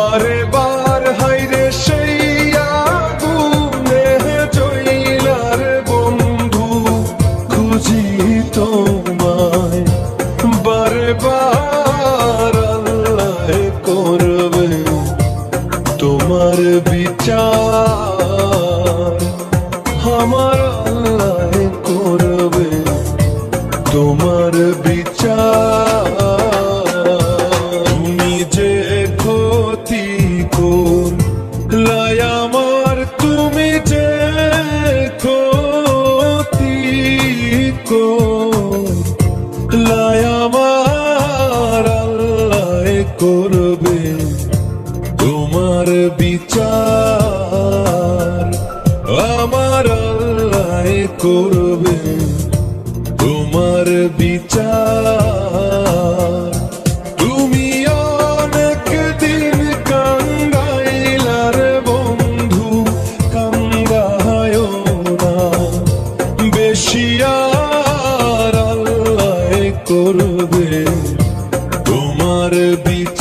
বারে বার হাইরে সেই আগুনে জইলার বন্ধু, খুঁজি তোমায়। বারে বার আল্লাহ করবে তোমার বিচার। আমার বিচার আমার আল্লাহ করবে। তোমার বিচার। তুমি অনেক দিন কাঙ্গাইলার বন্ধু কাঙ্গায় না। বেশি আর আল্লাহ করবে। তোমার বিচার